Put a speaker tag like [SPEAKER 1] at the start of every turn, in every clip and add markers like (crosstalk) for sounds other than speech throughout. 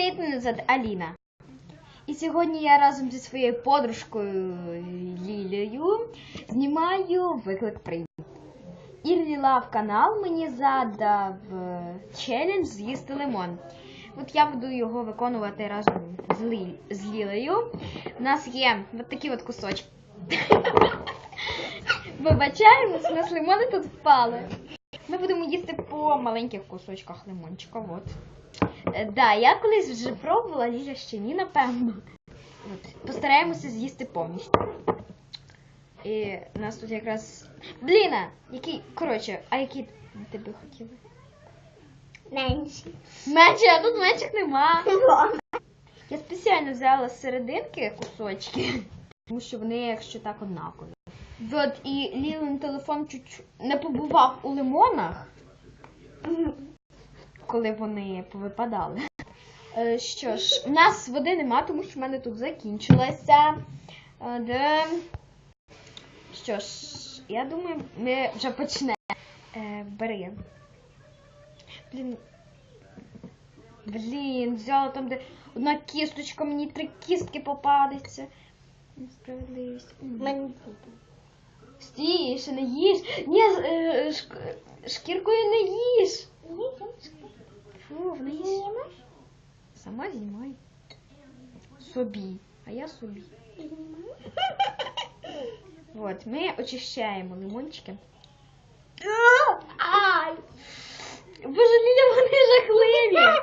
[SPEAKER 1] привіт, мене звати Аліна. І сьогодні я разом зі своєю подружкою Лілею знімаю виклик прийму. Ірлі Лав канал мені задав е, челендж з'їсти лимон. От я буду його виконувати разом з, Лі... з Лілею. У нас є от такі от кусочки. (laughs) Вибачаємось, у нас лимони тут впали. Ми будемо їсти по маленьких кусочках лимончика. От. Е, Да, я колись вже пробувала, Ліля ще ні, напевно. От. Постараємося з'їсти повністю. І у нас тут якраз. Бліна! Який. Коротше, а який ти би хотіла?
[SPEAKER 2] Менше.
[SPEAKER 1] Менше, а тут менших нема. Я спеціально взяла з серединки кусочки, тому що вони, якщо так, однакові. От і Лілин телефон чуть не побував у лимонах, коли вони повипадали. Е, Що ж, у нас води нема, тому що в мене тут закінчилася. Е, Де... Що ж, я думаю, ми вже почнемо. Е, Бери. Блін. Блін, взяла там, де одна кісточка, мені три кістки попадеться. Несправедливість. М. Стій, ще не їж. Ні, шкіркою не їж. Вона їж. Сама знімай. Собі. А я собі. От, ми очищаємо лимончики.
[SPEAKER 2] Ай!
[SPEAKER 1] Боже, Ліля, вони жахливі.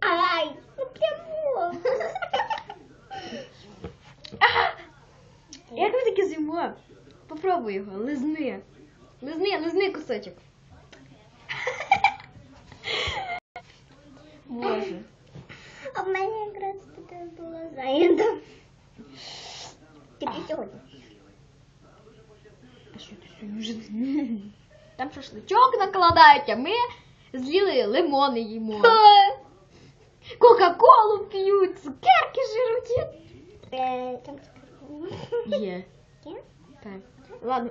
[SPEAKER 2] Ай! Ну прямо.
[SPEAKER 1] Як ви таке з'їмо? Попробуй його, лизни. Лизни, лизни кусочок. Там шашличок накладають, а ми з'їли лимони їмо. Кока-колу п'ють, цукерки жируть.
[SPEAKER 2] Е, Там
[SPEAKER 1] Є.
[SPEAKER 2] Є?
[SPEAKER 1] Так. Ладно,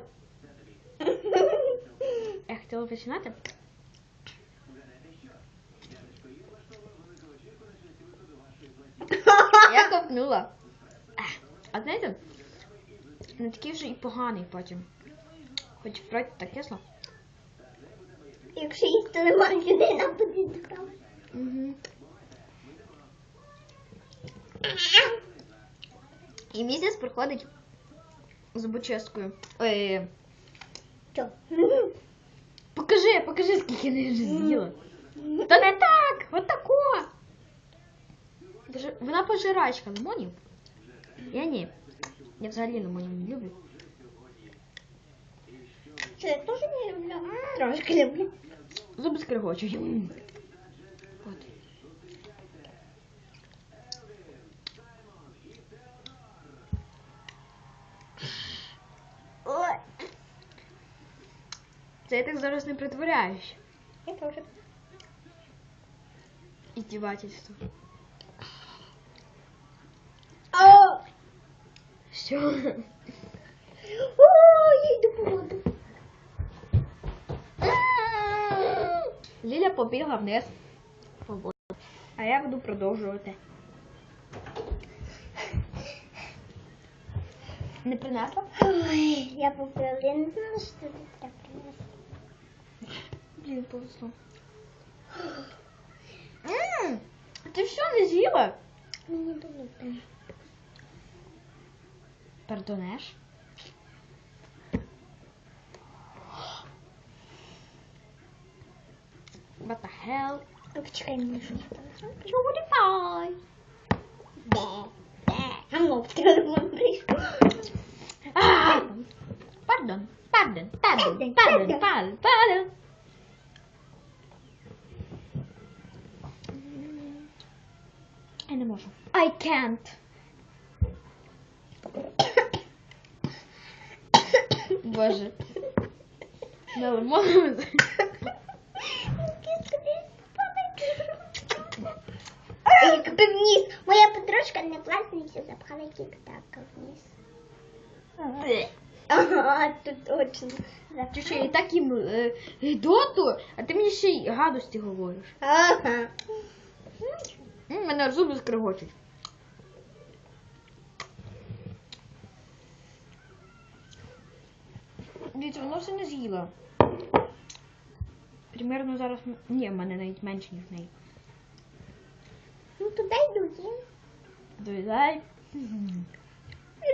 [SPEAKER 1] я хотіла починати. (laughs) Я ковтнула. А знаєте, Не такий вже і поганий потім. Хоч в роті так кисло.
[SPEAKER 2] Якщо їсти лимон, людина буде така.
[SPEAKER 1] Угу. І місяць приходить з зубочисткою. Ой,
[SPEAKER 2] Що?
[SPEAKER 1] покажи, покажи, скільки я вже з'їла. Та не так! Отако! Вона пожирачка лимонів. Я ні. Я взагалі лимонів не люблю.
[SPEAKER 2] Що я теж не люблю? Трошки люблю.
[SPEAKER 1] Зуби скригочуть. От.
[SPEAKER 2] Ой.
[SPEAKER 1] Це я так зараз не притворяюсь.
[SPEAKER 2] Я теж.
[SPEAKER 1] Іздівательство. Що? (laughs)
[SPEAKER 2] О, по воду.
[SPEAKER 1] Ліля побігла вниз. А я буду продовжувати. Не принесла?
[SPEAKER 2] Ой, я попила. Я не знала, що тут так принесли.
[SPEAKER 1] Блін, повезло. (gasps) Ти що не з'їла?
[SPEAKER 2] Мені дуже.
[SPEAKER 1] Пардонеш? What the hell?
[SPEAKER 2] Чекай, мені щось там.
[SPEAKER 1] PewDiePie.
[SPEAKER 2] Де? Де? А ну, телефон прийшов.
[SPEAKER 1] Ah! Pardon, pardon, pardon, pardon, pardon, pardon. Я не можу. I can't. Боже. (laughs) Лимоновому.
[SPEAKER 2] Якби вниз. Моя подружка не все запхала тік-так вниз. Ага, тут точно.
[SPEAKER 1] Ти що, я так їм е, гидоту, а ти мені ще й гадості говориш.
[SPEAKER 2] Ага.
[SPEAKER 1] мене зуби скригочуть. Дивіться, воно все не з'їло. Примерно зараз. м- Ні, в мене навіть менше, ніж в неї.
[SPEAKER 2] Ну то дай друзі.
[SPEAKER 1] Доїдай.
[SPEAKER 2] Я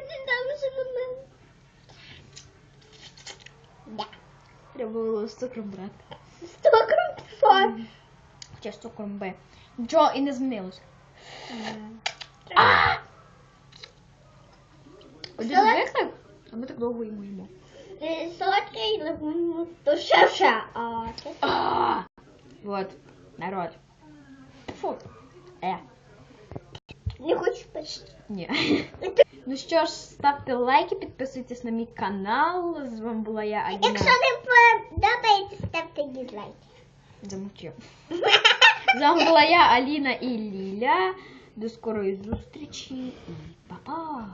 [SPEAKER 2] не дам вже на мене. Да.
[SPEAKER 1] Треба було з цукром брати.
[SPEAKER 2] Сто крупфон.
[SPEAKER 1] Хоча з цукром Б. Нічого і не змінилося. Один
[SPEAKER 2] Солод-
[SPEAKER 1] вихлеб, а ми так довго йому їмо.
[SPEAKER 2] Солодкий то ще ще. А
[SPEAKER 1] А! Вот, народ. Фу. Е,
[SPEAKER 2] не хочу почти.
[SPEAKER 1] ні. Ну що ж, ставте лайки, підписуйтесь на мій канал. З вами була я Аліна.
[SPEAKER 2] Якщо не подобається, ставте дізлайк.
[SPEAKER 1] Замовчив. З вами була я, Аліна і Ліля. До скорої зустрічі і па-па!